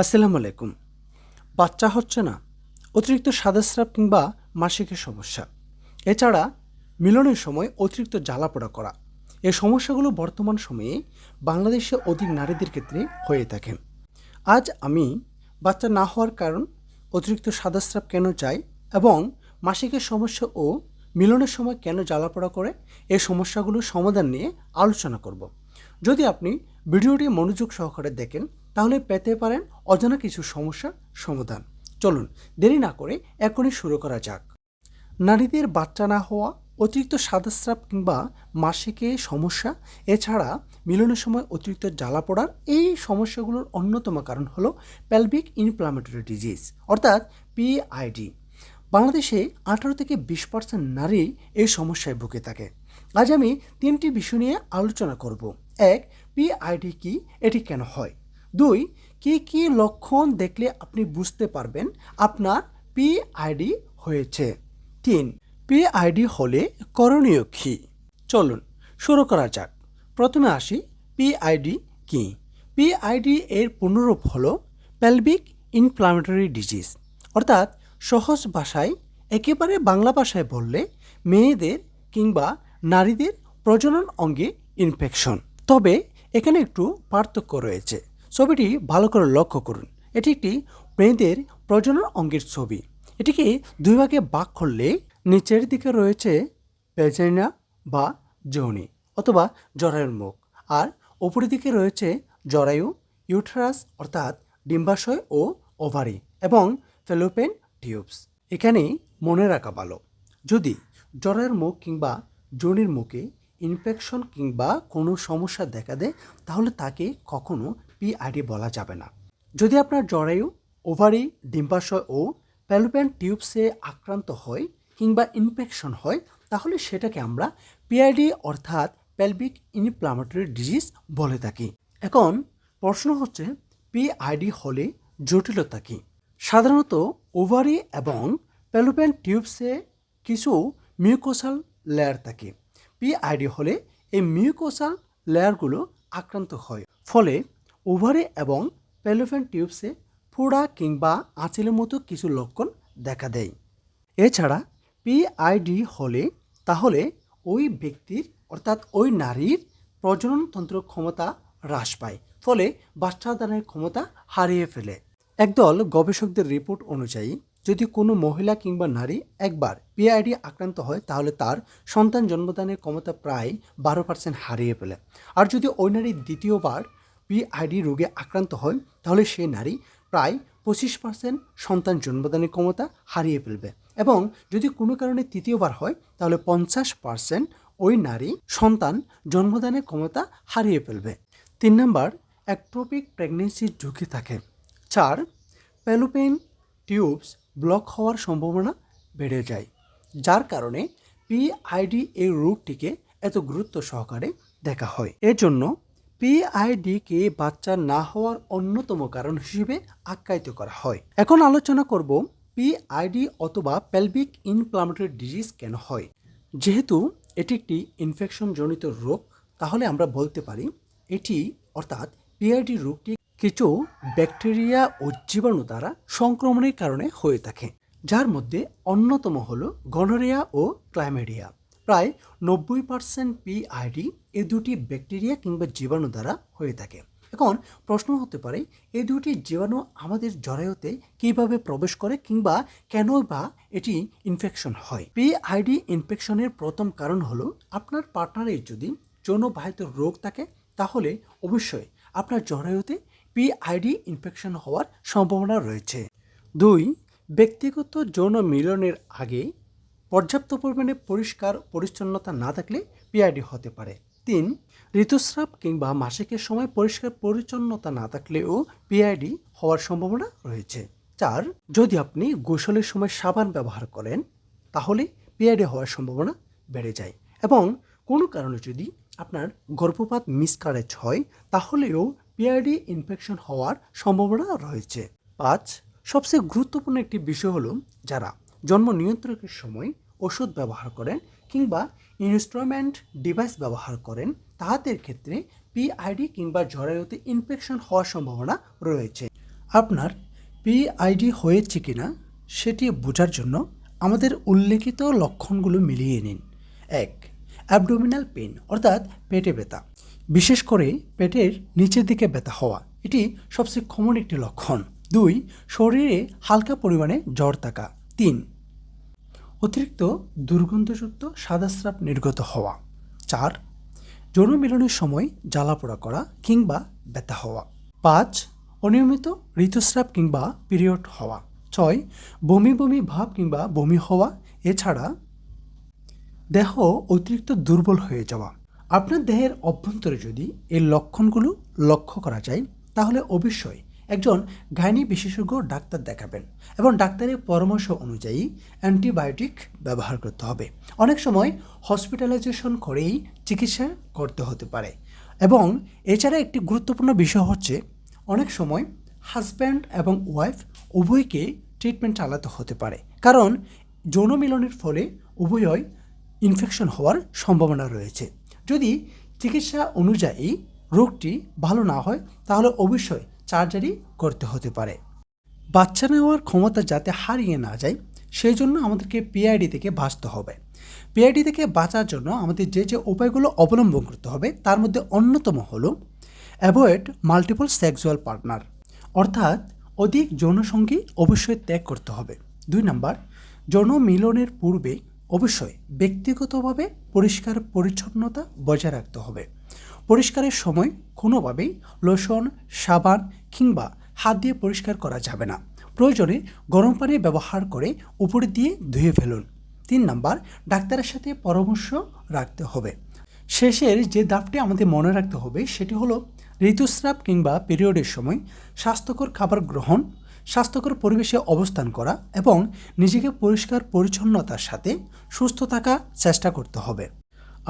আসসালামু আলাইকুম। বাচ্চা হচ্ছে না, অতিরিক্ত সাদাস্রাব কিংবা মাসিকের সমস্যা। এছাড়া মিলনের সময় অতিরিক্ত জ্বালাপোড়া করা। এই সমস্যাগুলো বর্তমান সময়ে বাংলাদেশে অধিক নারীদের ক্ষেত্রে হয়ে থাকে। আজ আমি বাচ্চা না হওয়ার কারণ অতিরিক্ত সাদাস্রাব কেন চাই এবং মাসিকের সমস্যা ও মিলনের সময় কেন জ্বালাপোড়া করে এই সমস্যাগুলোর সমাধান নিয়ে আলোচনা করব। যদি আপনি ভিডিওটি মনোযোগ সহকারে দেখেন, তাহলে পেতে পারেন অজানা কিছু সমস্যার সমাধান। চলুন, দেরি না করে এখনই শুরু করা যাক। নারীদের বাচ্চা না হওয়া, অতিরিক্ত সাদাস্রাব কিংবা মাসিকে সমস্যা, এছাড়া মিলনের সময় অতিরিক্ত জ্বালা পড়ার এই সমস্যাগুলোর অন্যতম কারণ হলো প্যালভিক ইনফ্লামেটরি ডিজিজ অর্থাৎ পিআইডি বাংলাদেশে আঠারো থেকে বিশ পার্সেন্ট নারী এই সমস্যায় ভুগে থাকে। আজ আমি তিনটি বিষয় নিয়ে আলোচনা করব। এক পিআইডি কি? এটি কেন হয়? দুই, কি কি লক্ষণ দেখলে আপনি বুঝতে পারবেন আপনার পিআইডি হয়েছে? তিন পিআইডি হলে করণীয় কী? চলুন, শুরু করা যাক। প্রথমে আসি পিআইডি কি? পিআইডি এর পুনরূপ হল প্যালভিক ইনফ্লামেটরি ডিজিজ অর্থাৎ সহজ ভাষায়, একেবারে বাংলা ভাষায় বললে মেয়েদের কিংবা নারীদের প্রজনন অঙ্গে ইনফেকশন তবে এখানে একটু পার্থক্য রয়েছে। ছবিটি ভালো করে লক্ষ্য করুন। এটি একটি মেয়েদের প্রজনন অঙ্গের ছবি। এটিকে দুই ভাগে ভাগ করলে নিচের দিকে রয়েছে পেজাইনা বা যৌনি অথবা জরায়ুর মুখ আর ওপরের দিকে রয়েছে জরায়ু, ইউট্রাস অর্থাৎ ডিম্বাশয় ও ওভারি এবং ফেলোপেন টিউবস। এখানেই মনে রাখা ভালো। যদি জরায়ুর মুখ কিংবা যোনির মুখে ইনফেকশন কিংবা কোনো সমস্যা দেখা দেয়, তাহলে তাকে কখনো পিআইডি বলা যাবে না। যদি আপনার জরায়ু ওভারি ডিম্বাশয় ও প্যালোপেন টিউবসে আক্রান্ত হয় কিংবা ইনফেকশন হয়, তাহলে সেটাকে আমরা পিআইডি অর্থাৎ প্যালভিক ইনফ্লামেটরি ডিজিজ বলে থাকি। এখন প্রশ্ন হচ্ছে পিআইডি হলে জটিলতা কী? সাধারণত ওভারি এবং প্যালোপেন টিউবসে কিছু মিউকোসাল লেয়ার থাকে। পিআইডি হলে এই মিউকোসাল লেয়ারগুলো আক্রান্ত হয়। ফলে ওভারি এবং প্যালোপেন টিউবসে ফোড়া কিংবা আঁচিলের মতো কিছু লক্ষণ দেখা দেয়। এছাড়া পিআইডি হলে তাহলে ওই ব্যক্তির অর্থাৎ ওই নারীর প্রজননতন্ত্র ক্ষমতা হ্রাস পায়, ফলে বাচ্চা দানের ক্ষমতা হারিয়ে ফেলে। একদল গবেষকদের রিপোর্ট অনুযায়ী যদি কোনো মহিলা কিংবা নারী একবার পিআইডি আক্রান্ত হয়, তাহলে তার সন্তান জন্মদানের ক্ষমতা প্রায় বারো পার্সেন্ট হারিয়ে ফেলে। আর যদি ওই নারী দ্বিতীয়বার পিআইডি রোগে আক্রান্ত হয়, তাহলে সেই নারী প্রায় পঁচিশ পার্সেন্ট সন্তান জন্মদানের ক্ষমতা হারিয়ে ফেলবে। এবং যদি কোনো কারণে তৃতীয়বার হয়, তাহলে পঞ্চাশ পার্সেন্ট ওই নারী সন্তান জন্মদানের ক্ষমতা হারিয়ে ফেলবে। তিন নম্বর অ্যাক্ট্রোপিক প্রেগনেন্সির ঝুঁকি থাকে। চার, প্যালোপেন টিউবস ব্লক হওয়ার সম্ভাবনা বেড়ে যায়, যার কারণে পিআইডি এই রোগটিকে এত গুরুত্ব সহকারে দেখা হয়। এজন্য পিআইডিকে বাচ্চা না হওয়ার অন্যতম কারণ হিসেবে আখ্যায়িত করা হয়। এখন আলোচনা করব পিআইডি অথবা পেলভিক ইনফ্লামেটরি ডিজিজ কেন হয়। যেহেতু এটি একটি ইনফেকশনজনিত রোগ, তাহলে আমরা বলতে পারি এটি অর্থাৎ পিআইডি রোগটি কিছু ব্যাকটেরিয়া ও জীবাণু দ্বারা সংক্রমণের কারণে হয়ে থাকে, যার মধ্যে অন্যতম হল গনোরিয়া ও ক্লাইমেরিয়া। প্রায় নব্বই পার্সেন্ট পিআইডি এ দুটি ব্যাকটেরিয়া কিংবা জীবাণু দ্বারা হয়ে থাকে। এখন প্রশ্ন হতে পারে এই দুটি জীবাণু আমাদের জরায়ুতে কীভাবে প্রবেশ করে কিংবা কেন বা এটি ইনফেকশন হয়? পিআইডি ইনফেকশনের প্রথম কারণ হলো, আপনার পার্টনারের যদি যৌনবাহিত রোগ থাকে, তাহলে অবশ্যই আপনার জরায়ুতে পিআইডি ইনফেকশন হওয়ার সম্ভাবনা রয়েছে। দুই, ব্যক্তিগত যৌন মিলনের আগে পর্যাপ্ত পরিমাণে পরিষ্কার পরিচ্ছন্নতা না থাকলে পিআইডি হতে পারে। তিন, ঋতুস্রাব কিংবা মাসিকের সময় পরিষ্কার পরিচ্ছন্নতা না থাকলেও পিআইডি হওয়ার সম্ভাবনা রয়েছে। চার, যদি আপনি গোসলের সময় সাবান ব্যবহার করেন, তাহলে পিআইডি হওয়ার সম্ভাবনা বেড়ে যায় এবং কোনো কারণে যদি আপনার গর্ভপাত মিসকারেজ হয়, তাহলেও পিআইডি ইনফেকশন হওয়ার সম্ভাবনা রয়েছে। পাঁচ, সবচেয়ে গুরুত্বপূর্ণ একটি বিষয় হলো যারা জন্ম নিয়ন্ত্রকের সময় ওষুধ ব্যবহার করেন কিংবা ইনস্ট্রুমেন্ট ডিভাইস ব্যবহার করেন, তাহাদের ক্ষেত্রে পিআইডি কিংবা জরায়ুতে ইনফেকশন হওয়ার সম্ভাবনা রয়েছে। আপনার পিআইডি হয়েছে কিনা সেটি বোঝার জন্য আমাদের উল্লেখিত লক্ষণগুলো মিলিয়ে নিন। এক, অ্যাবডোমিনাল পেন অর্থাৎ পেটে ব্যথা। বিশেষ করে পেটের নিচের দিকে ব্যথা হওয়া। এটি সবচেয়ে কমন একটি লক্ষণ। দুই, শরীরে হালকা পরিমাণে জ্বর থাকা। তিন, অতিরিক্ত দুর্গন্ধযুক্ত সাদা স্রাব নির্গত হওয়া। চার, যৌন মিলনের সময় জ্বালাপোড়া করা কিংবা ব্যথা হওয়া। পাঁচ, অনিয়মিত ঋতুস্রাব কিংবা পিরিয়ড হওয়া। ছয়, বমি বমি ভাব কিংবা বমি হওয়া। এছাড়া দেহ অতিরিক্ত দুর্বল হয়ে যাওয়া। আপনার দেহের অভ্যন্তরে যদি এই লক্ষণগুলো লক্ষ্য করা যায়, তাহলে অবশ্যই একজন গাইনি বিশেষজ্ঞ ডাক্তার দেখাবেন এবং ডাক্তারের পরামর্শ অনুযায়ী অ্যান্টিবায়োটিক ব্যবহার করতে হবে। অনেক সময় হসপিটালাইজেশন করেই চিকিৎসা করতে হতে পারে এবং এছাড়া একটি গুরুত্বপূর্ণ বিষয় হচ্ছে, অনেক সময় হাজব্যান্ড এবং ওয়াইফ উভয়কে ট্রিটমেন্ট চালাতে হতে পারে। কারণ যৌন মিলনের ফলে উভয়ই ইনফেকশন হওয়ার সম্ভাবনা রয়েছে। যদি চিকিৎসা অনুযায়ী রোগটি ভালো না হয়, তাহলে অবশ্যই সার্জারি করতে হতে পারে। বাচ্চা নেওয়ার ক্ষমতা যাতে হারিয়ে না যায় সেই জন্য আমাদেরকে পিআইডি থেকে বাঁচতে হবে। পিআইডি থেকে বাঁচার জন্য আমাদের যে যে উপায়গুলো অবলম্বন করতে হবে, তার মধ্যে অন্যতম হলো অ্যাভয়েড মাল্টিপল সেক্সুয়াল পার্টনার। অর্থাৎ অধিক যৌনসঙ্গী অবশ্যই ত্যাগ করতে হবে। দুই নাম্বার, যৌন মিলনের পূর্বে অবশ্যই ব্যক্তিগতভাবে পরিষ্কার পরিচ্ছন্নতা বজায় রাখতে হবে। পরিষ্কারের সময় কোনোভাবেই লোশন, সাবান কিংবা হাত দিয়ে পরিষ্কার করা যাবে না। প্রয়োজনে গরম পানি ব্যবহার করে উপরে দিয়ে ধুয়ে ফেলুন। তিন নাম্বার, ডাক্তারের সাথে পরামর্শ রাখতে হবে। শেষের যে দাবটি আমাদের মনে রাখতে হবে সেটি হলো ঋতুস্রাব কিংবা পিরিয়ডের সময় স্বাস্থ্যকর খাবার গ্রহণ স্বাস্থ্যকর পরিবেশে অবস্থান করা এবং নিজেকে পরিষ্কার পরিচ্ছন্নতার সাথে সুস্থ থাকা চেষ্টা করতে হবে।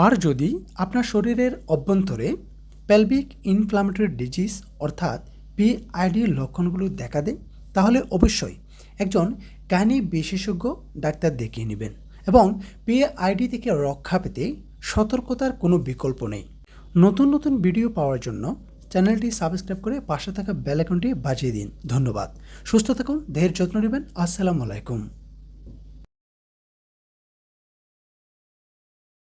আর যদি আপনার শরীরের অভ্যন্তরে পেলভিক ইনফ্লামেটরি ডিজিজ অর্থাৎ পিআইডির লক্ষণগুলো দেখা দেয়, তাহলে অবশ্যই একজন গাইনি বিশেষজ্ঞ ডাক্তার দেখিয়ে নেবেন এবং পিআইডি থেকে রক্ষা পেতে সতর্কতার কোনো বিকল্প নেই। নতুন নতুন ভিডিও পাওয়ার জন্য চ্যানেলটি সাবস্ক্রাইব করে পাশে থাকা বেল আইকনটি বাজিয়ে দিন। ধন্যবাদ। সুস্থ থাকুন, দেহের যত্ন নেবেন। আসসালামু আলাইকুম।